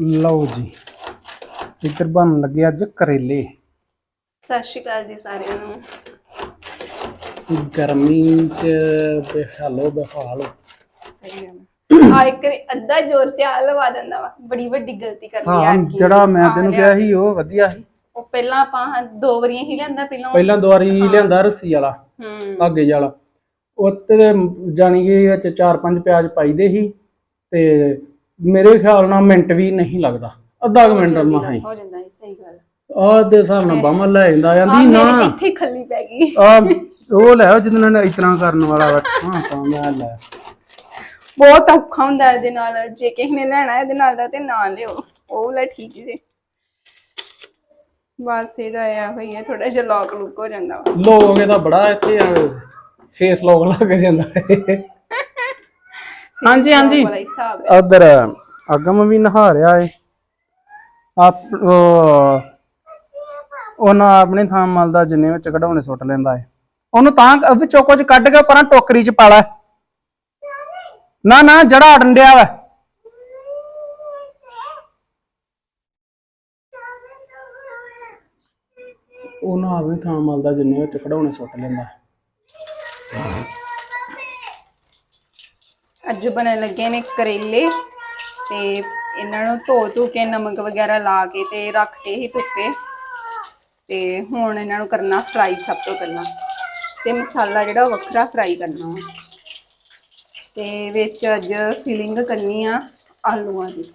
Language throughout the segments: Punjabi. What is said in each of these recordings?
ਲਓ ਜੀ। ਇੱਧਰ ਬਣਨ ਲੱਗੇ ਅੱਜ ਕਰੇਲੇ। ਸਤਿ ਸ਼੍ਰੀ ਅਕਾਲ ਜੀ ਸਾਰਿਆਂ ਨੂੰ। ਗਰਮੀ ਚ ਬੇਹਾਲੋ ਬੇਹਾਲ। ਸਹੀ ਗੱਲ। ਆ ਇੱਕ ਵਾਰੀ ਅੱਧਾ ਜ਼ੋਰ ਤੇ ਆ ਲਵਾ ਦਿੰਦਾ ਵਾ। ਬੜੀ ਵੱਡੀ ਗਲਤੀ ਕਰ ਲਈ ਯਾਰ ਜਿਹੜਾ ਮੈਂ ਤੈਨੂੰ ਕਿਹਾ ਸੀ ਉਹ ਵਧੀਆ ਸੀ। ਉਹ ਪਹਿਲਾਂ ਆਪਾਂ ਦੋ ਵਾਰੀਆਂ ਹੀ ਲਿਆਂਦਾ ਪਹਿਲਾਂ ਪਹਿਲਾਂ ਦੁਆਰੀ ਲਿਆਂਦਾ ਰੱਸੀ ਵਾਲਾ ਹੂੰ। ਧਾਗੇ ਵਾਲਾ। ਉੱਤੇ ਜਾਣੀ ਕਿ ਵਿੱਚ ਚਾਰ ਪੰਜ ਪਿਆਜ਼ ਪਾਈਦੇ ਸੀ ਤੇ ਮੇਰੇ ਖਿਆਲ ਨਾਲ ਮਿੰਟ ਵੀ ਨਹੀਂ ਲੱਗਦਾ। ਅੱਧਾ ਕੁ ਮਿੰਟ ਮਹਾ ਹੀ। ਹੋ ਜਾਂਦਾ ਹੈ ਸਹੀ ਗੱਲ। ਆਹ ਦੇ ਹਿਸਾਬ ਨਾਲ ਬਾਹਾਂ ਲੈ ਜਾਂਦਾ ਆ ਜਾਂਦੀ ਮੇਰੇ ਨਾ। ਇੱਥੇ ਖੱਲੀ ਪੈ ਗਈ। ਆ ਉਹ ਲੈ ਜਿਹਨਾਂ ਨੇ ਇਤਨਾ ਕਰਨ ਵਾਲਾ ਵਾ ਹਾਂ ਤਾਂ ਮੈਂ ਲੈ। ਬਹੁਤ ਔਖਾ ਹੁੰਦਾ ਇਹਦੇ ਨਾਲ ਜੇ ਕਿਸੇ ਨੇ ਲੈਣਾ ਇਹਦੇ ਨਾਲ ਦਾ ਤੇ ਨਾ ਲਿਓ। ਉਹ ਵਾਲਾ ਠੀਕ ਜੀ ਬਸ ਇਹਦਾ ਇਹ ਹੋਈ ਹੈ ਥੋੜਾ ਜਿਹਾ ਲੌਕ ਲੁੱਕ ਹੋ ਜਾਂਦਾ ਵਾ। ਲੋਕ ਇਹਦਾ ਬੜਾ ਇੱਥੇ ਫੇਸ ਲੋਕ ਲੱਗ ਜਾਂਦਾ। ਹੈ ਹਾਂਜੀ ਹਾਂਜੀ। ਵਾਲਾ ਹਿਸਾਬ ਹੈ। ਉਧਰ ਅਗਮ ਵੀ ਨਹਾ ਰਿਹਾ ਏ। ਆਪ ਉਹ- ਉਹਨਾਂ ਆਪਣੇ ਥਾਂ ਮਲ ਦਾ ਜਿੰਨੇ ਵਿੱਚ ਕਢਾਉਣੇ ਸੁੱਟ ਲੈਂਦਾ ਏ। ਉਹਨੂੰ ਤਾਂ ਵਿੱਚੋਂ ਕੁਝ ਕੱਢ ਕੇ ਪਰਾਂ ਟੋਕਰੀ ਚ ਪਾ ਲੈ। ਨਾ ਨਾ ਜੜਾ ਅੜਨ ਡਿਆ ਵਾ। ਉਹਨਾਂ ਆਪਣੇ ਥਾਂ ਮਲ ਦਾ ਜਿੰਨੇ ਵਿੱਚ ਕਢਾਉਣੇ ਸੁੱਟ ਲੈਂਦਾ। ਅੱਜ ਬਣਨ ਲੱਗੇ ਨੇ ਕਰੇਲੇ ਤੇ ਇਹਨਾਂ ਨੂੰ ਧੋ ਧੋ ਕੇ ਨਮਕ ਵਗੈਰਾ ਲਾ ਕੇ ਤੇ ਰੱਖਤੇ ਹੀ ਧੁੱਪੇ। ਤੇ ਹੁਣ ਇਹਨਾਂ ਨੂੰ ਕਰਨਾ ਫਰਾਈ ਸਭ ਤੋਂ ਪਹਿਲਾਂ। ਤੇ ਮਸਾਲਾ ਜਿਹੜਾ ਵੱਖਰਾ ਫਰਾਈ ਕਰਨਾ ਵਾ। ਤੇ ਵਿੱਚ ਅੱਜ ਫਿਲਿੰਗ ਕਰਨੀ ਆ ਆਲੂਆਂ ਦੀ।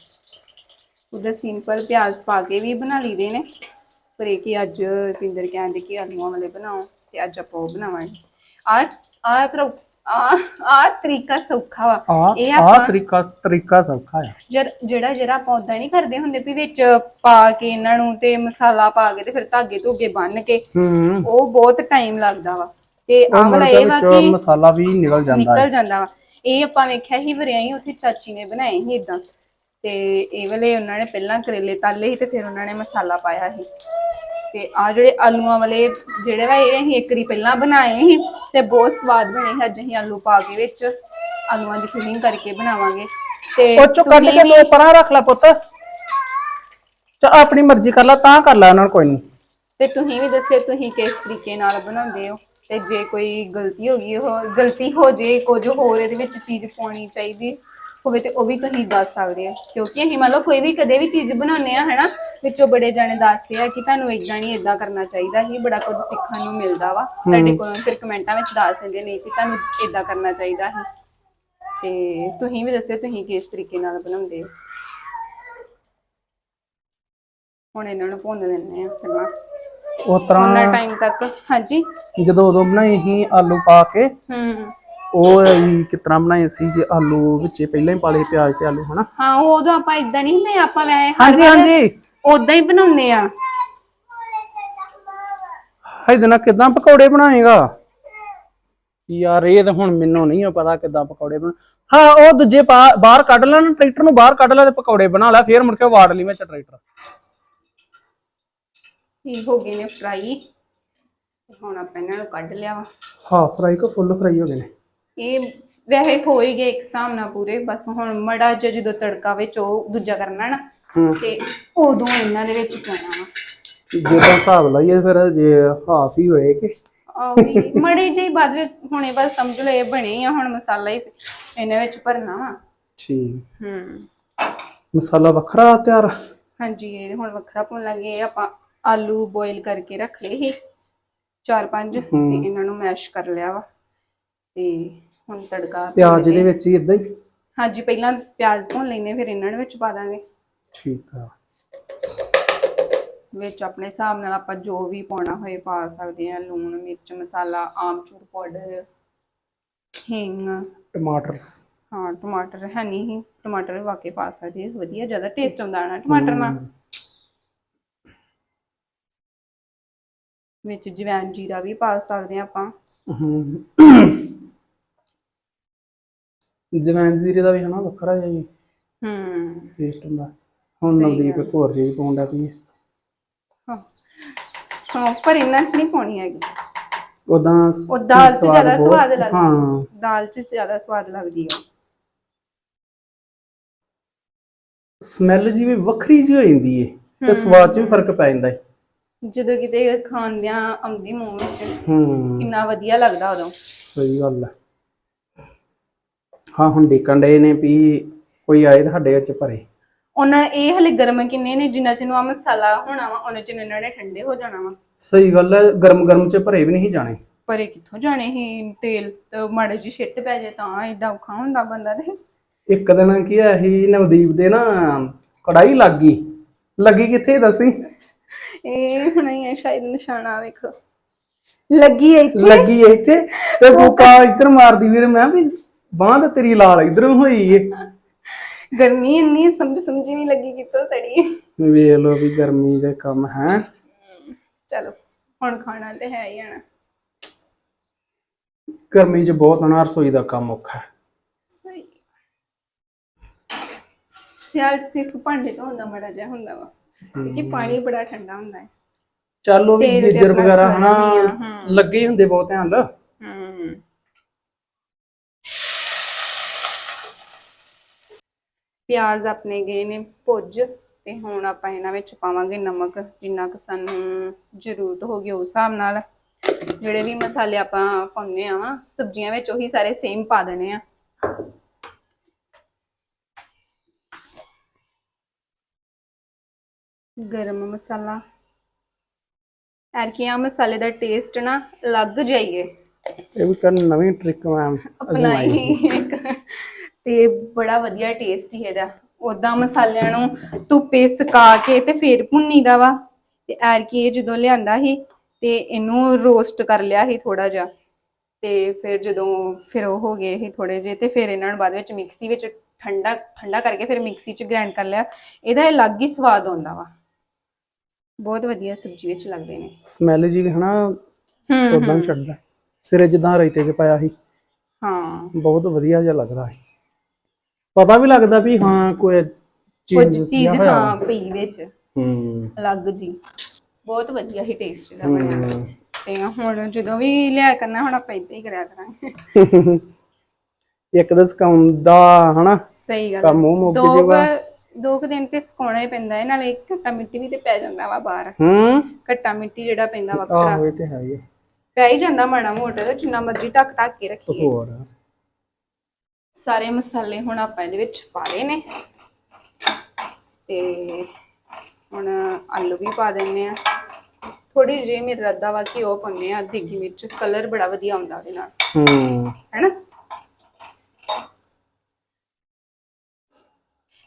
ਉਹਦਾ ਸਿੰਪਲ ਪਿਆਜ਼ ਪਾ ਕੇ ਵੀ ਬਣਾ ਲਈਦੇ ਨੇ। ਪਰ ਇਹ ਕਿ ਅੱਜ ਪਿੰਦਰ ਕਹਿੰਦੇ ਕਿ ਆਲੂਆਂ ਵਾਲੇ ਬਣਾਓ ਤੇ ਅੱਜ ਆਪਾਂ ਉਹ ਬਣਾਵਾਂਗੇ। ਆ ਆ ਤਰ੍ਹਾਂ ਆ ਆ ਤਰੀਕਾ ਸੌਖਾ ਵਾ। ਆ ਇਹ ਆ ਆਪਾਂ ਤਰੀਕਾ ਤਰੀਕਾ ਸੌਖਾ ਆ। ਜਦ ਜਿਹੜਾ ਜਿਹੜਾ ਆਪਾਂ ਉਦਾਂ ਨਹੀਂ ਕਰਦੇ ਹੁੰਦੇ ਵੀ ਵਿੱਚ ਪਾ ਕੇ ਇਹਨਾਂ ਨੂੰ ਤੇ ਮਸਾਲਾ ਪਾ ਕੇ ਤੇ ਫਿਰ ਧਾਗੇ ਧੁਗੇ ਬੰਨ ਕੇ ਹੂੰ। ਉਹ ਬਹੁਤ ਟਾਈਮ ਲੱਗਦਾ ਵਾ। ਤੇ ਆਹ ਵਾਲਾ ਇਹ ਵਾ ਕਿ ਮਸਾਲਾ ਵੀ ਨਿਕਲ ਜਾਂਦਾ ਹੈ। ਨਿਕਲ ਜਾਂਦਾ ਵਾ। ਇਹ ਆਪਾਂ ਵੇਖਿਆ ਹੀ ਵਰਿਆਈ ਉੱਥੇ ਚਾਚੀ ਨੇ ਬਣਾਏ ਸੀ ਇਦਾਂ ਤੇ ਇਹ ਵਾਲੇ ਉਹਨਾਂ ਨੇ ਪਹਿਲਾਂ ਕਰੇਲੇ ਤਾਲੇ ਸੀ ਤੇ ਫਿਰ ਉਹਨਾਂ ਨੇ ਮਸਾਲਾ ਪਾਇਆ ਸੀ। ਤੇ ਆ ਜਿਹੜੇ ਆਲੂਆਂ ਵਾਲੇ ਜਿਹੜੇ ਵਾ ਇਹ ਅਸੀਂ ਇੱਕ ਵਾਰੀ ਪਹਿਲਾਂ ਬਣਾਏ ਸੀ ਤੇ ਬਹੁਤ ਸਵਾਦ ਬਣੇ ਸੀ। ਅੱਜ ਅਸੀਂ ਆਲੂ ਪਾ ਕੇ ਵਿੱਚ ਆਲੂਆਂ ਦੀ ਫਿਲਿੰਗ ਕਰਕੇ ਬਣਾਵਾਂਗੇ। ਤੇ ਉਹ ਚੋਂ ਕੱਢ ਕੇ ਦੋ ਪਰਾਂ ਰੱਖ ਲੈ ਪੁੱਤ। ਚਾ ਆਪਣੀ ਮਰਜ਼ੀ ਕਰ ਲੈ ਤਾਂ ਕਰ ਲੈ ਉਹਨਾਂ ਨੂੰ ਕੋਈ ਨਹੀਂ। ਤੇ ਤੁਸੀਂ ਵੀ ਦੱਸਿਓ ਤੁਸੀਂ ਕਿਸ ਤਰੀਕੇ ਨਾਲ ਬਣਾਉਂਦੇ ਹੋ। ਤੇ ਜੇ ਕੋਈ ਗਲਤੀ ਹੋ ਗਈ ਉਹ ਗਲਤੀ ਹੋ ਜੇ ਕੁਝ ਹੋਰ ਇਹਦੇ ਵਿੱਚ ਚੀਜ਼ ਪਾਉਣੀ ਚਾਹੀਦੀ। ਹੋਵੇ ਤੇ ਉਹ ਵੀ ਤੁਸੀਂ ਦੱਸ ਸਕਦੇ ਆ। ਕਿਉਂਕਿ ਅਸੀਂ ਮੰਨ ਲਓ ਕੋਈ ਵੀ ਕਦੇ ਵੀ ਚੀਜ਼ ਬਣਾਉਂਦੇ ਆ ਹਨਾ ਵਿੱਚੋਂ ਬੜੇ ਜਾਣੇ ਦੱਸਦੇ ਆ ਕਿ ਤੁਹਾਨੂੰ ਇਦਾਂ ਨਹੀਂ ਇਦਾਂ ਕਰਨਾ ਚਾਹੀਦਾ। ਹੀ ਬੜਾ ਕੁਝ ਸਿੱਖਣ ਨੂੰ ਮਿਲਦਾ ਵਾ। ਤੁਹਾਡੇ ਕੋਲੋਂ ਫਿਰ ਕਮੈਂਟਾਂ ਵਿੱਚ ਦੱਸ ਦਿੰਦੇ ਨੇ ਕਿ ਤੁਹਾਨੂੰ ਇਦਾਂ ਕਰਨਾ ਚਾਹੀਦਾ ਹੈ ਤੇ ਤੁਸੀਂ ਵੀ ਦੱਸਿਓ ਤੁਸੀਂ ਕਿਸ ਤਰੀਕੇ ਨਾਲ ਬਣਾਉਂਦੇ ਹੋ? ਹੁਣ ਇਹਨਾਂ ਨੂੰ ਭੁੰਨ ਦਿੰਦੇ ਆ ਪਹਿਲਾਂ। ਉਹਨਾਂ ਤਰ੍ਹਾਂ ਟਾਈਮ ਤੱਕ। ਹਾਂਜੀ। ਜਦੋਂ ਉਦੋਂ ਬਣਾਏ ਸੀ ਆਲੂ ਪਾ ਕੇ। ਹੂੰ। ਉਹ ਅਸੀਂ ਤਰ੍ਹਾਂ ਬਣਾਏ ਸੀ ਜੇ ਆਲੂ ਵਿੱਚੇ ਪਹਿਲਾਂ ਹੀ ਪਾ ਲਏ ਪਿਆਜ਼ ਤੇ ਆਲੂ ਹਨਾ? ਹਾਂ ਉਦੋਂ ਆਪਾਂ ਇਦਾਂ ਨਹੀਂ ਹੁੰਦੇ ਆਪਾਂ ਵੈਸੇ ਹਾਂਜੀ ਹਾਂਜੀ। ਉਦਾਂ ਹੀ ਬਣਾਉਂਦੇ ਆ। ਇਹਦੇ ਨਾਲ ਕਿਦਾਂ ਪਕੌੜੇ ਬਣਾਏਗਾ? ਯਾਰ ਇਹ ਤਾਂ ਹੁਣ ਮੈਨੂੰ ਨਹੀਂ ਆ ਪਤਾ ਕਿਦਾਂ ਪਕੌੜੇ ਬਣਾ ਹਾਂ ਉਹ ਦੂਜੇ ਪਾ- ਬਾਹਰ ਕੱਢ ਲੈਣ ਟਰੈਕਟਰ ਨੂੰ ਬਾਹਰ ਕੱਢ ਲੈ ਤੇ ਪਕੌੜੇ ਬਣਾ ਲੈ ਫੇਰ ਮੁੜ ਕੇ ਵਾੜ ਲਈ ਵਿੱਚ ਟਰੈਕਟਰ। ਇਹ ਹੋ ਗਏ ਨੇ ਫਰਾਈ ਹੁਣ ਆਪਾਂ ਇਹਨਾਂ ਨੂੰ ਕੱਢ ਲਿਆ ਵਾ। ਹਾਫ ਫਰਾਈ ਕੋ ਫੁੱਲ ਫਰਾਈ ਹੋ ਗਏ ਨੇ। ਇਹ ਵੈਸੇ ਹੋ ਹੀ ਗਏ ਇੱਕ ਹਿਸਾਬ ਨਾਲ ਪੂਰੇ ਬਸ ਹੁਣ ਮੜਾ ਜਿਹਾ ਜਦੋਂ ਤੜਕਾ ਵਿੱਚ ਉਹ ਦੂਜਾ ਕਰਨਾ ਨਾ ਹੂੰ। ਤੇ ਉਦੋਂ ਇਹਨਾਂ ਦੇ ਵਿੱਚ ਪਾਉਣਾ ਵਾ। ਜੇ ਤਾਂ ਹਿਸਾਬ ਲਾਈਏ ਫਿਰ ਜੇ ਹਾਫ ਹੀ ਹੋਏ ਕਿ? ਆਹ ਵੀ ਮੜੇ ਜਿਹੀ ਬਾਅਦ ਵਿੱਚ ਹੁਣੇ ਬਸ ਸਮਝ ਲਓ ਇਹ ਬਣੇ ਹੀ ਆ ਹੁਣ ਮਸਾਲਾ ਹੀ ਇਹਨਾਂ ਵਿੱਚ ਭਰਨਾ ਵਾ। ਠੀਕ। ਹੂੰ। ਮਸਾਲਾ ਵੱਖਰਾ ਤਿਆਰ? ਹਾਂਜੀ ਇਹ ਹੁਣ ਵੱਖਰਾ ਪਾਉਣ ਲੱਗੇ ਇਹ ਆਪਾਂ ਆਲੂ ਬੋਇਲ ਕਰਕੇ ਰੱਖ ਲਏ ਸੀ ਚਾਰ ਪੰਜ ਤੇ ਇਹਨਾਂ ਨੂੰ ਮੈਸ਼ ਕਰ ਲਿਆ ਵਾ। ਤੇ ਹੁਣ ਤੜਕਾ ਪਿਆਜ਼ ਇਹਦੇ ਵਿੱਚ ਹੀ ਇਦਾਂ ਹੀ? ਹਾਂਜੀ ਪਹਿਲਾਂ ਪਿਆਜ਼ ਭੁੰਨ ਲੈਨੇ ਫਿਰ ਇਹਨਾਂ ਵਿੱਚ ਪਾ ਦਾਂਗੇ। ਠੀਕ ਆ। ਵਿੱਚ ਆਪਣੇ ਹਿਸਾਬ ਨਾਲ ਆਪਾਂ ਜੋ ਵੀ ਪਾਉਣਾ ਹੋਏ ਪਾ ਸਕਦੇ ਆ ਲੂਣ ਮਿਰਚ ਮਸਾਲਾ ਆਮਚੂਰ ਪਾਊਡਰ ਹਿੰਗ। ਟਮਾਟਰਸ। ਹਾਂ ਟਮਾਟਰ ਹੈ ਨਹੀਂ ਸੀ, ਟਮਾਟਰ ਵੀ ਵਾਕੇ ਪਾ ਸਕਦੇ ਆ ਵਧੀਆ ਜ਼ਿਆਦਾ ਟੇਸਟ ਆਉਂਦਾ ਨਾ ਟਮਾਟਰ ਨਾਲ। ਵਿੱਚ ਜਵੈਨ ਜੀਰਾ ਵੀ ਪਾ ਸਕਦੇ ਆ ਆਪਾਂ। ਹੂੰ। ਜਵੈਨ ਜ਼ੀਰੇ ਦਾ ਵੀ ਹਨਾ ਵੱਖਰਾ ਜਿਹਾ ਹੀ ਹੂੰ। ਟੇਸਟ ਹੁੰਦਾ। ਹੁਣ ਨਵਦੀਪ ਇੱਕ ਹੋਰ ਚੀਜ਼ ਪਾਉਂਦਾ ਪਈ ਹੈ। ਹਾਂ। ਸੌਂਫ ਪਰ ਇੰਨਾ ਚ ਨਹੀਂ ਪਾਉਣੀ ਹੈਗੀ। ਉਦਾਂ ਉਹ ਦਾਲ ਚ ਜ਼ਿਆਦਾ ਸਵਾਦ ਲੱਗਦੀ। ਹਾਂ। ਦਾਲ ਚ ਜ਼ਿਆਦਾ ਸਵਾਦ ਲੱਗਦੀ ਆ। ਸਮੈਲ ਜੀ ਵੀ ਵੱਖਰੀ ਜਿਹੀ ਹੋ ਜਾਂਦੀ ਏ ਤੇ ਸਵਾਦ 'ਚ ਵੀ ਫ਼ਰਕ ਪੈ ਜਾਂਦਾ ਏ। ਜਦੋਂ ਕਿਤੇ ਖਾਂਦਿਆਂ ਆਉਂਦੀ ਮੂੰਹ ਵਿੱਚ ਹੂੰ। ਕਿੰਨਾ ਵਧੀਆ ਲੱਗਦਾ ਉਦੋਂ। ਸਹੀ ਗੱਲ ਹੈ ਹਾਂ ਹੁਣ ਦੇਖਣ ਡਏ ਨੇ ਵੀ ਕੋਈ ਆਏ ਤੁਹਾਡੇ ਵਿੱਚ ਭਰੇ। ਉਹਨਾਂ ਇਹ ਹਲੇ ਗਰਮ ਕਿੰਨੇ ਨੇ ਜਿੰਨਾ ਚਿਰ ਨੂੰ ਆ ਮਸਾਲਾ ਹੋਣਾ ਵਾ ਉਹਨਾਂ ਚਿਰ ਇਹਨਾਂ ਨੇ ਠੰਡੇ ਹੋ ਜਾਣਾ ਵਾ। ਸਹੀ ਗੱਲ ਹੈ ਗਰਮ ਗਰਮ 'ਚ ਭਰੇ ਵੀ ਨਹੀਂ ਜਾਣੇ। ਪਰ ਇਹ ਕਿੱਥੋਂ ਜਾਣੇ ਹੀ ਤੇਲ ਤੇ ਮਾੜੇ ਜੀ ਛਿੱਟ ਪੈ ਜੇ ਤਾਂ ਏਡਾ ਔਖਾ ਹੁੰਦਾ ਬੰਦਾ ਤੇ। ਇੱਕ ਦਿਨ ਕੀ ਹੈ ਹੀ ਨਵਦੀਪ ਦੇ ਨਾ ਕੜਾਈ ਲੱਗ ਗਈ। ਲੱਗੀ ਕਿੱਥੇ ਦੱਸੀ? ਇਹ ਹੁਣ ਹੀ ਹੈ ਸ਼ਾਇਦ ਨਿਸ਼ਾਨਾ ਵੇਖੋ। ਲੱਗੀ ਹੈ ਇੱਥੇ? ਲੱਗੀ ਇੱਥੇ ਤੇ ਬੁੱਕਾ ਇੱਧਰ ਮਾਰਦੀ ਵੀਰ ਮੈਂ ਵੀ ਬਾਂਹ ਤੇ ਤੇਰੀ ਲਾਲ ਇਧਰੋਂ ਹੋਈ ਏ। ਗਰਮੀ ਇੰਨੀ ਸਮਝ ਸਮਝੀ ਨਹੀਂ ਲੱਗੀ ਕਿਤੋਂ ਸੜੀ। ਵੇਖ ਲੋ ਵੀ ਗਰਮੀ ਦੇ ਕੰਮ ਹੈ। ਚਲੋ ਹੁਣ ਖਾਣਾ ਤੇ ਹੈ ਹੀ ਆਣਾ ਗਰਮੀ 'ਚ ਬਹੁਤ ਨਾ ਰਸੋਈ ਦਾ ਕੰਮ ਔਖਾ ਹੈ। ਸਹੀ। ਸਿਆਲ 'ਚ ਸਿਰਫ ਭਾਂਡੇ ਤੋਂ ਹੁੰਦਾ ਮੜਾ ਜਿਹਾ ਹੁੰਦਾ ਵਾ ਕਿਉਂਕਿ ਪਾਣੀ ਬੜਾ ਠੰਡਾ ਹੁੰਦਾ ਹੈ। ਚੱਲ ਉਹ ਵੀ ਤੇਲ ਤੇ ਗੀਜਰ ਆਪਣਾ ਵਗੈਰਾ ਹਨਾ ਆ। ਲੱਗੇ ਹੀ ਹੁੰਦੇ ਬਹੁਤ ਹਲ ਪਿਆਜ਼ ਆਪਣੇ ਗਏ ਨੇ ਭੁੱਜ ਤੇ ਹੁਣ ਆਪਾਂ ਇਹਨਾਂ ਵਿੱਚ ਪਾਵਾਂਗੇ ਨਮਕ ਜਿੰਨਾ ਕੁ ਸਾਨੂੰ ਜ਼ਰੂਰਤ ਹੋਗੀ ਉਸ ਹਿਸਾਬ ਨਾਲ। ਜਿਹੜੇ ਵੀ ਮਸਾਲੇ ਆਪਾਂ ਪਾਉਂਦੇ ਆ ਵਾ ਸਬਜ਼ੀਆਂ ਵਿੱਚ ਉਹੀ ਸਾਰੇ ਸੇਮ ਪਾ ਦੇਣੇ ਆ। ਗਰਮ ਮਸਾਲਾ। ਐਰਕੀਆਂ ਮਸਾਲੇ ਦਾ ਟੇਸਟ ਨਾ ਲੱਗ ਜਾਈਏ ਇਹ ਵੀ ਕਰਨ ਨਵੀਂ ਟ੍ਰਿਕ ਮੈਂ ਅਪਣਾਈ ਇੱਕ ਤੇ ਬੜਾ ਵਧੀਆ ਟੇਸਟ ਹੀ ਇਹਦਾ ਉਦਾਂ ਮਸਾਲਿਆਂ ਨੂੰ ਧੁੱਪੇ ਸੁਕਾ ਕੇ ਤੇ ਫੇਰ ਭੁੰਨੀਦਾ ਵਾ। ਤੇ ਐਰਕੀ ਇਹ ਜਦੋਂ ਲਿਆਂਦਾ ਸੀ ਤੇ ਇਹਨੂੰ ਰੋਸਟ ਕਰ ਲਿਆ ਸੀ ਥੋੜਾ ਜਿਹਾ। ਤੇ ਫਿਰ ਜਦੋਂ ਫਿਰ ਉਹ ਹੋ ਗਏ ਇਹ ਥੋੜੇ ਜਿਹੇ ਤੇ ਫਿਰ ਇਹਨਾਂ ਨੂੰ ਬਾਅਦ ਵਿੱਚ ਮਿਕਸੀ ਵਿੱਚ ਠੰਡਾ ਠੰਡਾ ਕਰਕੇ ਫਿਰ ਮਿਕਸੀ 'ਚ ਗ੍ਰਾਈਂਡ ਕਰ ਲਿਆ। ਇਹਦਾ ਅਲੱਗ ਹੀ ਸਵਾਦ ਆਉਂਦਾ ਵਾ। ਬਹੁਤ ਵਧੀਆ ਸਬਜ਼ੀ ਵਿੱਚ ਲੱਗਦੇ ਨੇ। ਸਮੈਲ ਜੀ ਹਨਾ ਹੂੰ ਉਦਾਂ ਛੱਡਦਾ ਸਿਰੇ ਜਿੱਦਾਂ ਰਾਇਤੇ 'ਚ ਪਾਇਆ ਸੀ। ਹਾਂ। ਬਹੁਤ ਵਧੀਆ ਜਿਹਾ ਲੱਗਦਾ ਸੀ। ਪਤਾ ਵੀ ਲੱਗਦਾ ਵੀ ਹਾਂ ਕੋਈ ਕੁਝ ਚੀਜ਼ ਚੀਜ਼ ਹਾਂ ਪਈ ਵਿੱਚ। ਹੂੰ। ਅਲੱਗ ਜੀ। ਬਹੁਤ ਵਧੀਆ ਹੀ ਟੇਸਟ ਦਾ ਬਣਿਆ। ਹੂੰ। ਤੇ ਹੁਣ ਜਦੋਂ ਵੀ ਲਿਆ ਕਰਨਾ ਹੁਣ ਆਪਾਂ ਇਦਾਂ ਹੀ ਕਰਿਆ ਕਰਾਂਗੇ। ਇੱਕ ਤਾਂ ਸਕਾਉਂਦਾ ਹਨਾ? ਸਹੀ ਗੱਲ ਕੰਮ ਉਹ ਮੁੱਕ ਦੋ ਜਾਊਗਾ ਕੁ- ਦੋ ਕੁ ਦਿਨ ਤੇ ਸੁਕਾਉਣਾ ਹੀ ਪੈਂਦਾ ਹੈ ਨਾਲੇ ਘੱਟਾ ਮਿੱਟੀ ਵੀ ਤੇ ਪੈ ਜਾਂਦਾ ਵਾ ਬਾਹਰ। ਹੂੰ। ਘੱਟਾ ਮਿੱਟੀ ਜਿਹੜਾ ਪੈਂਦਾ ਵੱਖਰਾ। ਆਹੋ ਇਹ ਤੇ ਹੈ ਹੀ ਆ। ਪੈ ਹੀ ਜਾਂਦਾ ਮਾੜਾ ਮੋਟਾ ਜਿੰਨਾ ਮਰਜ਼ੀ ਢੱਕ ਢੱਕ ਕੇ ਰੱਖੀਏ। ਹੋਰ। ਸਾਰੇ ਮਸਾਲੇ ਹੁਣ ਆਪਾਂ ਇਹਦੇ ਵਿੱਚ ਪਾ ਲਏ ਨੇ। ਤੇ ਹੁਣ ਆਲੂ ਵੀ ਪਾ ਦਿੰਨੇ ਆ। ਥੋੜੀ ਜਿਹੀ ਮੇਰਾ ਰੱਦਾ ਵਾ ਕਿ ਉਹ ਪਾਉਂਦੇ ਆ ਦੇਗੀ ਮਿਰਚ। ਕਲਰ ਬੜਾ ਵਧੀਆ ਆਉਂਦਾ ਉਹਦੇ ਨਾਲ। ਹੂੰ। ਹੈਨਾ?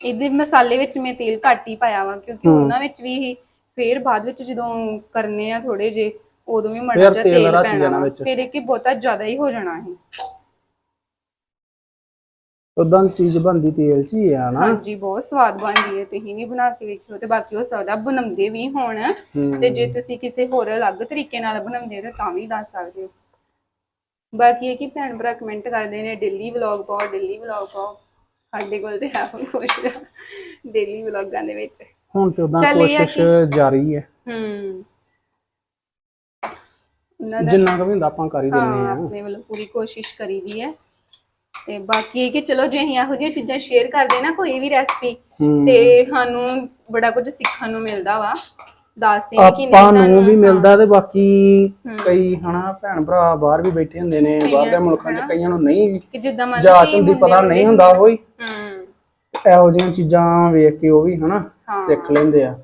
ਇਹਦੇ ਮਸਾਲੇ ਵਿੱਚ ਮੈਂ ਤੇਲ ਘੱਟ ਹੀ ਪਾਇਆ ਵਾ ਕਿਉਂਕਿ ਉਹਨਾਂ ਵਿੱਚ ਵੀ ਹੀ ਫੇਰ ਬਾਅਦ ਵਿੱਚ ਜਦੋਂ ਕਰਨੇ ਆ ਥੋੜੇ ਜੇ ਉਦੋਂ ਵੀ ਮੜਾ ਜਿਹਾ ਤੇਲ ਪੈਣਾ। ਫਿਰ ਇਹ ਕਿ ਬਹੁਤਾ ਜ਼ਿਆਦਾ ਹੀ ਹੋ ਜਾਣਾ ਹੈ ਉਦਾਂ ਚੀਜ਼ ਬਣਦੀ ਤੇਲ 'ਚ ਹੀ ਆ ਨਾ। ਹਾਂਜੀ ਬਹੁਤ ਸਵਾਦ ਬਣਦੀ ਹੈ ਤੁਸੀਂ ਵੀ ਬਣਾ ਕੇ ਵੇਖਿਓ ਤੇ ਬਾਕੀ ਹੋ ਸਕਦਾ ਬਣਾਉਂਦੇ ਵੀ ਹੋਣ। ਤੇ ਜੇ ਤੁਸੀਂ ਕਿਸੇ ਹੋਰ ਅਲੱਗ ਤਰੀਕੇ ਨਾਲ ਬਣਾਉਂਦੇ ਹੋ ਤਾਂ ਤਾਂ ਵੀ ਦੱਸ ਸਕਦੇ ਹੋ। ਬਾਕੀ ਇਹ ਕਿ ਭੈਣ ਭਰਾ ਕਮੈਂਟ ਕਰਦੇ ਨੇ ਡੇਲੀ ਵਲੌਗ ਪਾਓ ਡੇਲੀ ਵਲੌਗ ਪਾਓ। ਸਾਡੇ ਕੋਲ ਤੇ ਹੈ ਕੁਛ ਡੇਲੀ ਵਲੌਗਾਂ ਦੇ ਵਿੱਚ। ਹੁਣ ਤੇ ਉਦਾਂ ਕੋਸ਼ਿਸ਼ ਜਾਰੀ ਹੈ। ਹੂੰ ਜਿੰਨਾ ਕੁ ਵੀ ਹੁੰਦਾ ਆਪਾਂ ਕਰ ਹੀ ਹਾਂ। ਆ ਆਪਣੇ ਵੱਲੋਂ ਪੂਰੀ ਕੋਸ਼ਿਸ਼ ਕਰੀਦੀ ਹੈ ਤੇ ਬਾਕੀ ਇਹ ਕਿ ਚਲੋ ਜੇ ਅਸੀਂ ਇਹੋ ਜਿਹੀਆਂ ਚੀਜ਼ਾਂ ਸ਼ੇਅਰ ਕਰਦੇ ਨਾ ਕੋਈ ਵੀ ਰੈਸਪੀ ਹੂੰ। ਤੇ ਸਾਨੂੰ ਬੜਾ ਕੁਝ ਸਿੱਖਣ ਨੂੰ ਮਿਲਦਾ ਵਾ। ਦੱਸਦੇ ਨੇ ਕਿ ਨਹੀਂ ਆਪਾਂ ਨੂੰ ਵੀ ਮਿਲਦਾ ਤੇ। ਬਾਕੀ ਕਈ ਹਨਾ ਭੈਣ ਭਰਾ ਬਾਹਰ ਵੀ ਬੈਠੇ ਹੁੰਦੇ ਨੇ ਬਾਹਰਲੇ ਮੁਲਕਾਂ 'ਚ ਕਈਆਂ ਨੂੰ ਨਹੀਂ ਕਿ ਜਿੱਦਾਂ ਮੰਨ ਲਓ ਜਾਤ ਕਿ ਮੁੰਡੇ ਪਤਾ ਨਹੀਂ ਹੁੰਦਾ ਹੋਈ ਹੂੰ। ਇਹੋ ਜਿਹੀਆਂ ਚੀਜ਼ਾਂ ਵੇਖ ਕੇ ਉਹ ਵੀ ਹਨਾ ਸਿੱਖ ਲੈਂਦੇ ਆ।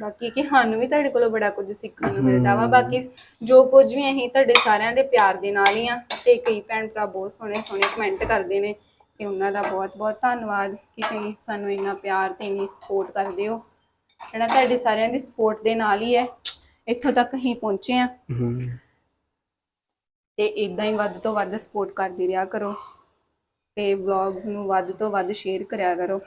ਬਾਕੀ ਕਿ ਸਾਨੂੰ ਵੀ ਤੁਹਾਡੇ ਕੋਲੋਂ ਬੜਾ ਕੁਝ ਸਿੱਖਣ ਨੂੰ ਮਿਲਦਾ ਵਾ। ਬਾਕੀ ਜੋ ਕੁਝ ਵੀ ਅਸੀਂ ਤੁਹਾਡੇ ਸਾਰਿਆਂ ਦੇ ਪਿਆਰ ਦੇ ਨਾਲ ਹੀ ਆ ਤੇ ਕਈ ਭੈਣ ਭਰਾ ਬਹੁਤ ਸੋਹਣੇ ਸੋਹਣੇ ਕਮੈਂਟ ਕਰਦੇ ਨੇ ਤੇ ਉਹਨਾਂ ਦਾ ਬਹੁਤ ਬਹੁਤ ਧੰਨਵਾਦ ਕਿ ਤੁਸੀਂ ਸਾਨੂੰ ਇੰਨਾ ਪਿਆਰ ਤੇ ਇੰਨੀ ਸਪੋਰਟ ਕਰਦੇ ਹੋ। ਜਿਹੜਾ ਤੁਹਾਡੇ ਸਾਰਿਆਂ ਦੀ ਸਪੋਰਟ ਦੇ ਨਾਲ ਹੀ ਹੈ ਇੱਥੋਂ ਤੱਕ ਅਸੀਂ ਪਹੁੰਚੇ ਆ ਤੇ ਇਦਾਂ ਹੀ ਵੱਧ ਤੋਂ ਵੱਧ ਸਪੋਰਟ ਕਰਦੇ ਰਿਹਾ ਕਰੋ ਤੇ ਵਲੌਗਸ ਨੂੰ ਵੱਧ ਤੋਂ ਵੱਧ ਸ਼ੇਅਰ ਕਰਿਆ ਕਰੋ।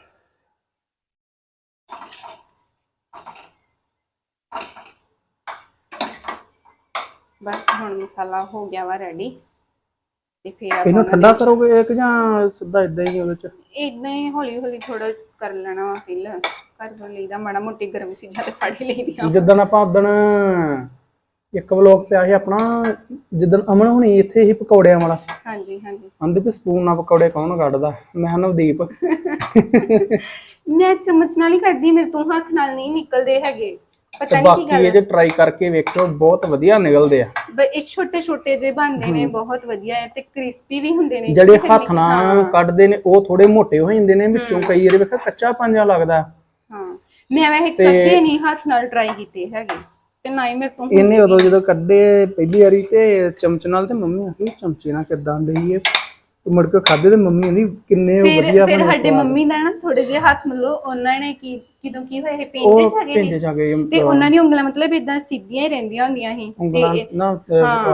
ਬਸ ਹੁਣ ਮਸਾਲਾ ਹੋ ਗਿਆ ਵਾ ਰੈਡੀ ਤੇ ਫਿਰ ਆਪਾਂ ਇਹਨੂੰ ਠੰਡਾ ਕਰੋਗੇ ਇੱਕ ਜਾਂ ਸਿੱਧਾ ਇਦਾਂ ਹੀ ਉਹਦੇ 'ਚ? ਇਦਾਂ ਹੀ ਹੌਲੀ ਹੌਲੀ ਥੋੜਾ ਕਰ ਲੈਣਾ ਵਾ ਫਿਲ ਕਰ ਲਈਦਾ ਮਾੜਾ ਮੋਟੀ ਗਰਮ ਚੀਜ਼ਾਂ ਤੇ ਫੜ ਹੀ ਲਈਦੀਆਂ ਜਿੱਦਣ ਆਪਾਂ ਉਦਣ ਇੱਕ ਵਲੋਗ ਪਿਆ ਸੀ ਆਪਣਾ ਜਿੱਦਣ ਅਮਨ ਹੁਣੀ ਇੱਥੇ ਹੀ ਪਕੌੜਿਆਂ ਵਾਲਾ। ਹਾਂਜੀ ਹਾਂਜੀ। ਆਂਦੇ ਵੀ ਸਪੂਨ ਨਾਲ ਪਕੌੜੇ ਕੌਣ ਕੱਢਦਾ? ਮੈਂ ਨਵਦੀਪ। ਮੈਂ ਚਮਚ ਨਾਲ ਹੀ ਕੱਢਦੀ ਮੇਰੇ ਤੋਂ ਹੱਥ ਨਾਲ ਨਹੀਂ ਨਿਕਲਦੇ ਹੈਗੇ। ਪਤਾ ਤੇ ਨਹੀਂ ਕੀ ਬਾਕੀ ਗੱਲ ਇਹ ਜੇ ਟਰਾਈ ਕਰਕੇ ਵੇਖਿਓ ਬਹੁਤ ਵਧੀਆ ਨਿਕਲਦੇ ਆ। ਬਈ ਇਹ ਛੋਟੇ ਛੋਟੇ ਜੇ ਬਣਦੇ ਨੇ ਬਹੁਤ ਵਧੀਆ ਹੈ ਤੇ ਕ੍ਰਿਸਪੀ ਵੀ ਹੁੰਦੇ ਨੇ ਜਿਹੜੇ ਫਿਰ ਹੱਥ ਨਾਲ ਕੱਢਦੇ ਨੇ ਉਹ ਥੋੜੇ ਮੋਟੇ ਹੋ ਜਾਂਦੇ ਨੇ ਵਿੱਚੋਂ ਕਈ ਇਹਦੇ ਵੇਖਿਆ ਕੱਚਾ ਪੰਜਾ ਲੱਗਦਾ। ਹਾਂ। ਮੈਂ ਵੈਸੇ ਕਦੇ ਨਹੀਂ ਹੱਥ ਨਾਲ ਟਰਾਈ ਕੀਤੇ ਹੈਗੇ ਤੇ ਨਾ ਹੀ ਮੇਰੇ ਤੋਂ ਇਹਨੇ ਉਦੋਂ ਜਦੋਂ ਕੱਢੇ ਪਹਿਲੀ ਵਾਰੀ ਤੇ ਚਮਚ ਨਾਲ ਤੇ ਮੰਮੀ ਆਖੀ ਚਮਚੇ ਨਾਲ ਕਿੱਦਾਂ ਡਈ ਏ ਤੇ ਮੁੜ ਕੇ ਖਾਦੇ ਤੇ ਮੰਮੀ ਕਹਿੰਦੀ ਕਿੰਨੇ ਫਿਰ ਵਧੀਆ ਫਿਰ ਬਣੇ ਸਾਡੇ ਮੰਮੀ ਦਾ ਨਾ ਥੋੜੇ ਜਿਹੇ ਹੱਥ ਮਤਲਬ ਉਹਨਾਂ ਨੇ ਕੀ ਕਿਦੋਂ ਕੀ ਹੋਇਆ ਇਹ ਪਿੰਜੇ ਚ ਹੈਗੇ ਪਿੰਜੇ ਚ ਆ ਗਏ ਤੇ ਉਹਨਾਂ ਦੀ ਉਂਗਲਾਂ ਮਤਲਬ ਇਦਾਂ ਸਿੱਧੀਆਂ ਹੀ ਰਹਿੰਦੀਆਂ ਹੁੰਦੀਆਂ ਸੀ। ਤੇ ਉਂਗਲਾਂ ਨਾ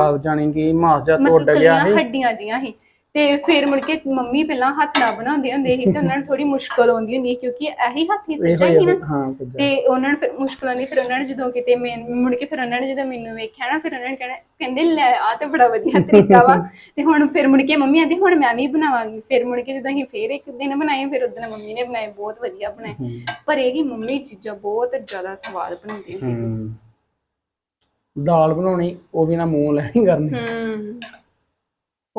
ਆ ਜਾਣੀ ਕਿ ਮਾਸ ਜਾ ਮਤਲਬ ਟੁੱਟ ਗਿਆ ਕਲੀਆਂ ਹੱਡੀਆਂ ਜੀਆਂ ਸੀ। ਤੇ ਫਿਰ ਮੁੜ ਕੇ ਮੰਮੀ ਪਹਿਲਾਂ ਹੱਥ ਨਾਲ ਬਣਾਉਂਦੇ ਹੁੰਦੇ ਸੀ ਤੇ ਉਹਨਾਂ ਨੂੰ ਥੋੜੀ ਮੁਸ਼ਕਲ ਆਉਂਦੀ ਹੁੰਦੀ ਸੀ ਕਿਉਂਕਿ ਇਹੀ ਹੱਥ ਹੀ ਸੱਜਾ ਹੀ ਨਾ। ਹਾਂ ਸੱਜਾ। ਤੇ ਉਹਨਾਂ ਨੂੰ ਫਿਰ ਮੁਸ਼ਕਲ ਆਉਂਦੀ ਫਿਰ ਉਹਨਾਂ ਨੇ ਜਦੋਂ ਕਿਤੇ ਮੈਂ ਮੁੜ ਕੇ ਫਿਰ ਉਹਨਾਂ ਨੇ ਜਦੋਂ ਮੈਨੂੰ ਵੇਖਿਆ ਨਾ ਫਿਰ ਉਹਨਾਂ ਨੇ ਕਹਿਣਾ ਕਹਿੰਦੇ ਲੈ ਆ ਤੇ ਬੜਾ ਵਧੀਆ ਤਰੀਕਾ ਵਾ। ਤੇ ਹੁਣ ਫਿਰ ਮੁੜ ਕੇ ਮੰਮੀ ਆਂਦੀ ਹੁਣ ਮੈਂ ਵੀ ਬਣਾਵਾਂਗੀ। ਫਿਰ ਮੁੜ ਕੇ ਜਦੋਂ ਅਸੀਂ ਫੇਰ ਇੱਕ ਦਿਨ ਬਣਾਏ ਫਿਰ ਉਦੋਂ ਮੰਮੀ ਨੇ ਬਣਾਏ ਬਹੁਤ ਵਧੀਆ ਬਣਾਏ। ਪਰ ਇਹ ਕਿ ਮੰਮੀ ਚੀਜ਼ਾਂ ਬਹੁਤ ਜ਼ਿਆਦਾ ਸਵਾਦ ਬਣਾਉਂਦੀ ਹੁੰਦੀ ਦਾਲ ਬਣਾਉਣੀ ਉਹ ਵੀ ਨਾ ਮੂੰਹ ਲੈਣੀ ਕਰਨੀ। ਹੂੰ।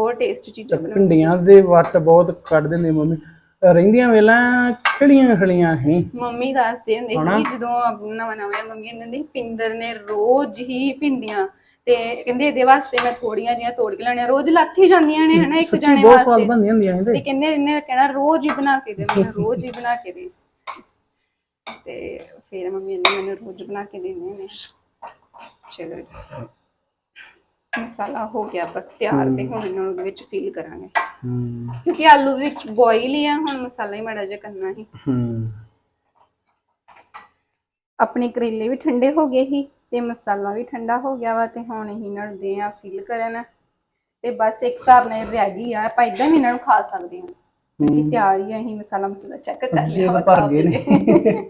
ਬਹੁਤ ਟੇਸਟ ਚੀਜ਼ਾਂ ਬਣਾਉਂਦੀ ਭਿੰਡੀਆਂ ਦੇ ਵੱਟ ਬਹੁਤ ਕੱਢ ਦਿੰਦੇ ਮੰਮੀ। ਰਹਿੰਦੀਆਂ ਵੇਲਾਂ ਖੜੀਆਂ ਖੜੀਆਂ ਹੀ। ਮੰਮੀ ਦੱਸਦੇ ਹੁੰਦੇ ਸੀ ਜਦੋਂ ਨਵਾਂ ਨਵਾਂ ਮੰਮੀ ਹੁੰਦੇ ਸੀ, ਪਿੰਦਰ ਨੇ ਰੋਜ਼ ਹੀ ਭਿੰਡੀਆਂ ਤੇ ਕਹਿੰਦੇ ਇਹਦੇ ਵਾਸਤੇ ਮੈਂ ਥੋੜੀਆਂ ਜਿਹੀਆਂ ਤੋੜ ਕੇ ਲੈਣੀਆਂ ਰੋਜ਼ ਲੱਥ ਹੀ ਜਾਂਦੀਆਂ ਨੇ ਹਨਾ ਇੱਕ ਜਾਣੇ ਬਹੁਤ ਸਵਾਦ ਵਾਸਤੇ ਬਣਦੀਆਂ ਹੁੰਦੀਆਂ ਇਹਦੇ। ਤੇ ਕਹਿੰਦੇ ਇਹਨੇ ਕਹਿਣਾ ਰੋਜ਼ ਹੀ ਬਣਾ ਕੇ ਦੇ ਮੈਨੂੰ ਰੋਜ਼ ਹੀ ਬਣਾ ਕੇ ਦੇ। ਤੇ ਫਿਰ ਮੰਮੀ ਨੇ ਮੈਨੂੰ ਰੋਜ਼ ਬਣਾ ਕੇ ਦੇਣੇ ਨੇ। ਚਲੋ। ਮਸਾਲਾ ਹੋ ਗਿਆ ਬਸ ਤਿਆਰ ਤੇ ਹੁਣ ਇਹਨਾਂ ਨੂੰ ਉਹਦੇ ਵਿੱਚ ਫਿਲ ਕਰਾਂਗੇ। ਹੂੰ। ਕਿਉਂਕਿ ਆਲੂ ਵਿੱਚ ਬੋਇਲ ਹੀ ਆ ਹੁਣ ਮਸਾਲਾ ਹੀ ਮਾੜਾ ਜਿਹਾ ਕਰਨਾ ਹੈ ਹੂੰ। ਆਪਣੇ ਕਰੇਲੇ ਵੀ ਠੰਡੇ ਹੋ ਗਏ ਸੀ ਤੇ ਮਸਾਲਾ ਵੀ ਠੰਡਾ ਹੋ ਗਿਆ ਵਾ ਤੇ ਹੁਣ ਅਸੀਂ ਇਹਨਾਂ ਨੂੰ ਦੇ ਆ ਫਿਲ ਕਰਨ। ਤੇ ਬਸ ਇੱਕ ਹਿਸਾਬ ਨਾਲ ਰੈਡੀ ਆ ਆਪਾਂ ਇਦਾਂ ਵੀ ਇਹਨਾਂ ਨੂੰ ਖਾ ਸਕਦੇ ਹਾਂ। ਜੀ ਤਿਆਰ ਹੀ ਆ ਅਸੀਂ ਮਸਾਲਾ ਮਸੂਲਾ ਚੈੱਕ ਕਰ ਲਿਆ ਵਾ ਭਰ ਗਏ ਨੇ।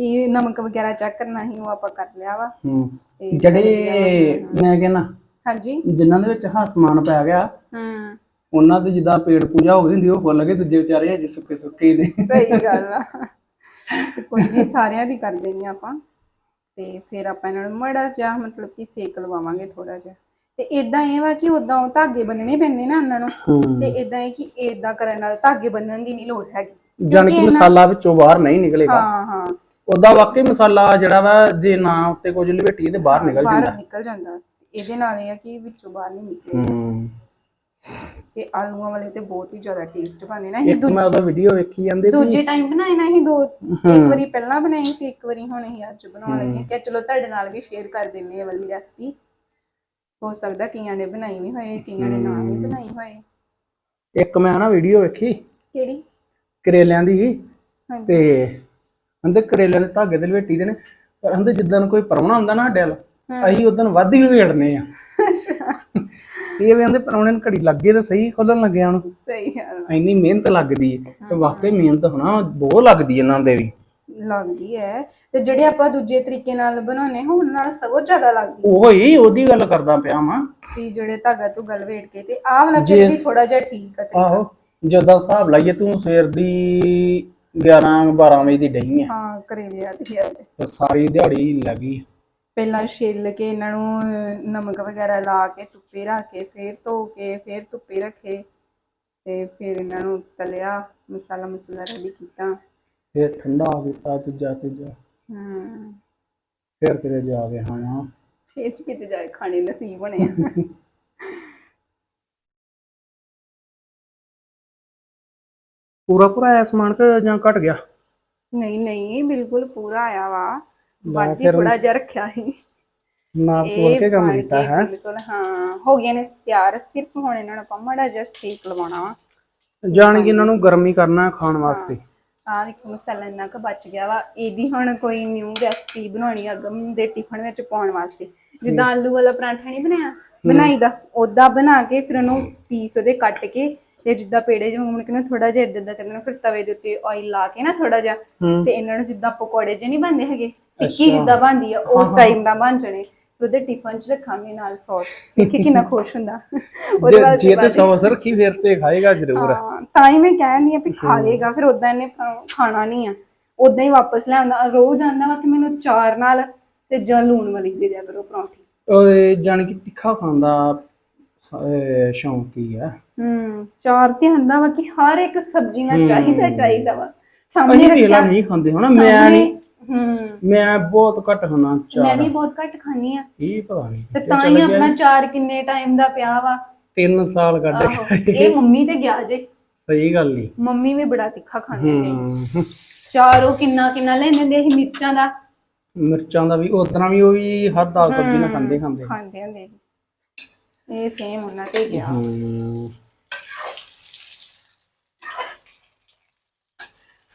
ਕੇ। ਨਮਕ ਵਗੈਰਾ ਚੈੱਕ ਕਰਨਾ ਸੀ ਉਹ ਆਪਾਂ ਕਰ ਲਿਆ ਵਾ। ਹੂੰ। ਤੇ ਜਿਹੜੇ ਮੈਂ ਕਹਿੰਦਾ ਹਾਂਜੀ। ਜਿਨ੍ਹਾਂ ਦੇ ਵਿੱਚ ਹਾਂ ਸਮਾਨ ਪੈ ਗਿਆ ਹੂੰ। ਉਹਨਾਂ ਦੇ ਜਿੱਦਾਂ ਪੇਟ ਪੂਜਾ ਹੋ ਗਈ ਹੁੰਦੀ ਉਹ ਫੁੱਲ ਗਏ ਦੂਜੇ ਵਿਚਾਰੇ ਅਜੇ ਸੁੱਕੇ ਸੁੱਕੇ ਹੀ ਨੇ। ਸਹੀ ਗੱਲ ਆ। ਤੇ ਕੋਈ ਨਹੀਂ ਸਾਰਿਆਂ ਦੀ ਕਰ ਦੇਣੀ ਆਪਾਂ। ਤੇ ਫਿਰ ਆਪਾਂ ਇਹਨਾਂ ਨੂੰ ਮੜਾ ਜਿਹਾ ਮਤਲਬ ਕਿ ਸੇਕ ਲਵਾਵਾਂਗੇ ਥੋੜਾ ਜਿਹਾ। ਤੇ ਇਦਾਂ ਇਹ ਵਾ ਕਿ ਉਦਾਂ ਉਹ ਧਾਗੇ ਬੰਨਣੇ ਪੈਂਦੇ ਨਾ ਉਹਨਾਂ ਨੂੰ। ਹੂੰ। ਤੇ ਇਦਾਂ ਹੈ ਕਿ ਇਦਾਂ ਕਰਨ ਨਾਲ ਧਾਗੇ ਬੰਨਣ ਦੀ ਨਹੀਂ ਲੋੜ ਹੈਗੀ। ਜਾਣੀ ਕਿ ਮਸਾਲਾ ਵਿੱਚੋਂ ਬਾਹਰ ਨਹੀਂ ਨਿਕਲੇਗਾ। ਹਾਂ ਹਾਂ। ਉਹਦਾ ਵਾਕਈ ਮਸਾਲਾ ਜਿਹੜਾ ਵਾ ਜੇ ਨਾ ਉੱਤੇ ਕੁਝ ਲਪੇਟੀਏ ਤੇ ਬਾਹਰ ਨਿਕਲ ਜਾਂਦਾ। ਬਾਹਰ ਨਿਕਲ ਜਾਂਦਾ। ਇਹਦੇ ਨਾਲ ਇਹ ਆ ਕਿ ਵਿੱਚੋਂ ਬਾਹਰ ਨਹੀਂ ਨਿਕਲੇ ਹੂੰ। ਤੇ ਆਲੂਆਂ ਵਾਲੇ ਤੇ ਬਹੁਤ ਹੀ ਜ਼ਿਆਦਾ ਟੇਸਟ ਬਣਦੇ ਨਾ। ਇੱਕ ਮੈਂ ਉਹਦਾ ਵੀਡੀਓ ਵੇਖੀ ਜਾਂਦੇ ਦੂਜੇ ਟਾਈਮ ਬਣਾਏ ਨਾ ਅਸੀਂ ਦੋ। ਇੱਕ ਵਾਰੀ ਪਹਿਲਾਂ ਬਣਾਈ ਤੇ ਇੱਕ ਵਾਰੀ ਹੁਣ ਅਸੀਂ ਅੱਜ ਬਣਾਉਣ ਲੱਗੇ ਕਿ ਚਲੋ ਤੁਹਾਡੇ ਨਾਲ ਵੀ ਸ਼ੇਅਰ ਕਰ ਦਿੰਨੇ ਆ ਵਾਲੀ ਰੈਸਪੀ ਹੋ ਸਕਦਾ ਕਈਆਂ ਨੇ ਬਣਾਈ ਵੀ ਹੋਏ ਕਈਆਂ ਨੇ ਨਾ ਵੀ ਬਣਾਈ ਹੋਏ। ਇੱਕ ਮੈਂ ਨਾ ਵੀਡੀਓ ਵੇਖੀ। ਕਿਹੜੀ? ਕਰੇਲਿਆਂ ਦੀ। ਹਾਂਜੀ। ਤੇ ਕਹਿੰਦੇ ਕਰੇਲਿਆਂ ਦੇ ਧਾਗੇ ਤੇ ਲਪੇਟੀ ਦੇ ਨੇ ਪਰ ਕਹਿੰਦੇ ਜਿੱਦਣ ਕੋਈ ਪਰਵਣਾ ਹੁੰਦਾ ਨਾ ਸਾਡੇ ਵੱਲ ਅਸੀਂ ਉਦੋਂ ਵੱਧ ਹੀ ਲਪੇੜਨੇ ਆ। ਅੱਛਾ। ਇਹ ਵੀ ਕਹਿੰਦੇ ਪਰਵਣੇ ਨੂੰ ਘੜੀ ਲੱਗੇ ਤਾਂ ਸਹੀ ਖੋਲਣ ਲੱਗਿਆ ਨੂੰ ਸਹੀ ਗੱਲ ਆ। ਇੰਨੀ ਮਿਹਨਤ ਲੱਗਦੀ ਹੈ ਤੇ ਵਾਕਈ ਮਿਹਨਤ ਹੋਣਾ ਬਹੁਤ ਲੱਗਦੀ ਹੈ ਇਹਨਾਂ ਦੇ ਵੀ। ਲੱਗਦੀ ਹੈ ਤੇ ਜਿਹੜੇ ਆਪਾਂ ਦੂਜੇ ਤਰੀਕੇ ਨਾਲ ਬਣਾਉਨੇ ਹਾਂ ਉਹਨਾਂ ਨਾਲ ਸਗੋਂ ਜ਼ਿਆਦਾ ਲੱਗਦੀ ਉਹ ਉਹਦੀ ਗੱਲ ਕਰਦਾ ਪਿਆ ਵਾਂ। ਤੇ ਜਿਹੜੇ ਧਾਗਾ ਤੋਂ ਗਲ ਵੇਟ ਕੇ ਤੇ ਆਹ ਵਾਲਾ ਫਿਰ ਵੀ ਥੋੜਾ ਜਿਹਾ ਠੀਕ ਆ ਤੇ ਆਹੋ ਜਦੋਂ ਹਿਸਾਬ ਲਾਈਏ ਤੂੰ ਸਵੇਰ ਦੀ 11 12 ਵਜੇ ਦੀ ਡਈ ਹੈ ਹਾਂ ਕਰੇਲਿਆਂ ਦੀ ਅੱਜ ਤੇ। ਸਾਰੀ ਦਿਹਾੜੀ ਲੱਗੀ। ਪਹਿਲਾਂ ਛਿੱਲ ਕੇ ਇਹਨਾਂ ਨੂੰ ਨਮਕ ਵਗੈਰਾ ਲਾ ਕੇ ਧੁੱਪੇ ਰੱਖ ਕੇ ਫਿਰ ਧੋ ਕੇ ਫਿਰ ਧੁੱਪੇ ਰੱਖੇ। ਤੇ ਫਿਰ ਇਹਨਾਂ ਨੂੰ ਤਲਿਆ ਮਸਾਲਾ ਮਸੂਲਾ ਰੈਡੀ ਕੀਤਾ। ਫਿਰ ਠੰਡਾ ਕੀਤਾ ਦੂਜਾ ਤੀਜਾ। ਹਮ ਫਿਰ ਤੇਰੇ ਜਾ ਕੇ ਹਾਂ ਫਿਰ ਚ ਕਿਤੇ ਜਾਏ ਖਾਣੇ ਨਸੀਬ ਹੋਣੇ ਆ। ਪੂਰਾ ਪੂਰਾ ਆਇਆ ਸਮਾਨ ਕਿ ਜਾਂ ਘਟ ਗਿਆ? ਨਹੀਂ ਨਹੀਂ ਬਿਲਕੁਲ ਪੂਰਾ ਆਇਆ ਵਾ। ਬਾਕੀ ਥੋੜਾ ਜਿਹਾ ਰੱਖਿਆ ਸੀ। ਨਾ ਤੋੜ ਕੇ ਕੰਮ ਕੀਤਾ ਹੈ? ਬਿਲਕੁਲ ਹਾਂ ਹੋ ਗਏ ਨੇ ਤਿਆਰ। ਸਿਰਫ ਹੁਣ ਇਹਨਾਂ ਨੂੰ ਆਪਾਂ ਮਾੜਾ ਜਿਹਾ ਸੇਕ ਲਵਾਉਣਾ ਵਾ। ਜਾਣ ਕਿ ਇਹਨਾਂ ਨੂੰ ਗਰਮੀ ਕਰਨਾ ਹੈ ਖਾਣ ਵਾਸਤੇ। ਆਹ ਦੇਖੋ ਮਸਾਲਾ ਇੰਨਾ ਕੁ ਬਚ ਗਿਆ ਵਾ। ਇਹਦੀ ਹੁਣ ਕੋਈ ਨਿਊ ਰੈਸਪੀ ਬਣਾਉਣੀ ਆ ਅਗਮ ਦੇ ਟਿਫਨ ਵਿੱਚ ਪਾਉਣ ਵਾਸਤੇ। ਜਿੱਦਾਂ ਆਲੂ ਵਾਲਾ ਪਰਾਂਠਾ ਨਹੀਂ ਬਣਾਇਆ ਬਣਾਈਦਾ। ਉਦਾਂ ਬਣਾ ਕੇ ਫਿਰ ਉਹਨੂੰ ਪੀਸ ਉਹਦੇ ਕੱਟ ਕੇ ਤੇ ਜਿੱਦਾਂ ਪੇੜੇ ਜਿਹਾ ਮੂੰਹ ਕਿਨੂੰ ਥੋੜਾ ਜਿਹਾ ਇਦਾਂ ਇਦਾਂ ਕਰਨਾ ਫਿਰ ਤਵੇ ਦੇ ਉੱਤੇ ਆਇਲ ਲਾ ਕੇ ਨਾ ਥੋੜਾ ਜਿਹਾ ਹੂੰ। ਤੇ ਇਹਨਾਂ ਨੂੰ ਜਿੱਦਾਂ ਪਕੌੜੇ ਜਿਹੇ ਨਹੀਂ ਬਣਦੇ ਹੈਗੇ ਟਿੱਕੀ ਜਿੱਦਾਂ ਬਣਦੀ ਆ ਉਸ ਟਾਈਮ ਦਾ ਬਣ ਜਣੇ। ਫਿਰ ਉਹਦੇ ਟਿਫਨ 'ਚ ਰੱਖਾਂਗੇ ਨਾਲ ਸੌਸ ਦੇਖੀ ਕਿੰਨਾ ਖੁਸ਼ ਹੁੰਦਾ। ਉਹਦੇ ਜੇ- ਬਾਅਦ ਜੇ ਤੇ ਸੌਸ ਰੱਖੀ ਫਿਰ ਤੇ ਖਾਏਗਾ ਜ਼ਰੂਰ। ਹਾਂ ਤਾਂ ਹੀ ਮੈਂ ਕਹਿੰਦੀ ਆ ਵੀ ਖਾ ਲੇਗਾ ਫਿਰ ਉਦਾਂ ਇਹਨੇ ਖਾ- ਖਾਣਾ ਨਹੀਂ ਆ। ਉਦਾਂ ਹੀ ਵਾਪਸ ਲੈ ਆਉਂਦਾ। ਰੋਜ਼ ਆਉਂਦਾ ਵਾ ਕਿ ਮੈਨੂੰ ਚਾਰ ਨਾਲ ਤੇ ਜਾਂ ਲੂਣ ਵਾਲੀ ਦੇ ਦਿਆ ਕਰੋ ਪਰੌਂਠੀ। ਓਏ ਜਾਣ ਕਿ ਤਿੱਖਾ ਖਾਂਦਾ। ਸ- ਸ਼ੌਂਕ ਆ? ਹੂੰ ਚਾਰ ਤੇ ਆਂਦਾ ਵਾ ਕਿ ਹਰ ਇੱਕ ਸਬਜ਼ੀ ਨਾਲ ਚਾਹੀਦਾ ਚਾਹੀਦਾ ਵਾ। ਅਸੀਂ ਸਾਹਮਣੇ ਵੇਲਾ ਰੱਖਿਆ ਨਹੀਂ ਖਾਂਦੇ ਹਨਾ ਮੈਂ ਸਾਹਮਣੇ- ਨਹੀਂ ਹੂੰ ਮੈਂ ਬਹੁਤ ਘੱਟ ਖਾਣਾ ਮੈਂ ਚਾਰ ਵੀ ਬਹੁਤ ਘੱਟ ਖਾਣੀ ਆ। ਇਹ ਪਤਾ ਨਹੀਂ। ਤੇ ਤਾਂ ਹੀ ਆਪਣਾ ਚਾਰ ਕਿੰਨੇ ਟਾਈਮ ਦਾ ਪਿਆ ਵਾ। 3 ਸਾਲ ਕੱਢ ਆਹੋ ਇਹ ਮੰਮੀ ਤੇ ਗਿਆ ਜੇ। ਸਹੀ ਗੱਲ ਨਹੀਂ ਮੰਮੀ ਵੀ ਬੜਾ ਤਿੱਖਾ ਖਾਂਦੇ ਨੇ ਹੂੰ ਚਾਰ ਉਹ ਕਿੰਨਾ ਕਿੰਨਾ ਲੈਂਦੇ ਨੇ ਇਹ ਮਿਰਚਾਂ ਦਾ। ਮਿਰਚਾਂ ਦਾ ਵੀ ਉਤਨਾ ਵੀ ਉਹ ਵੀ ਹਰ ਦਾਲ ਸਬਜ਼ੀ ਨਾਲ ਖਾਂਦੇ ਖਾਂਦੇ। ਖਾਂਦੇ ਹੁੰਦੇ ਸੀ। ਇਹ ਸੇਮ ਉਹਨਾਂ ਤੇ ਗਿਆ ਹੂੰ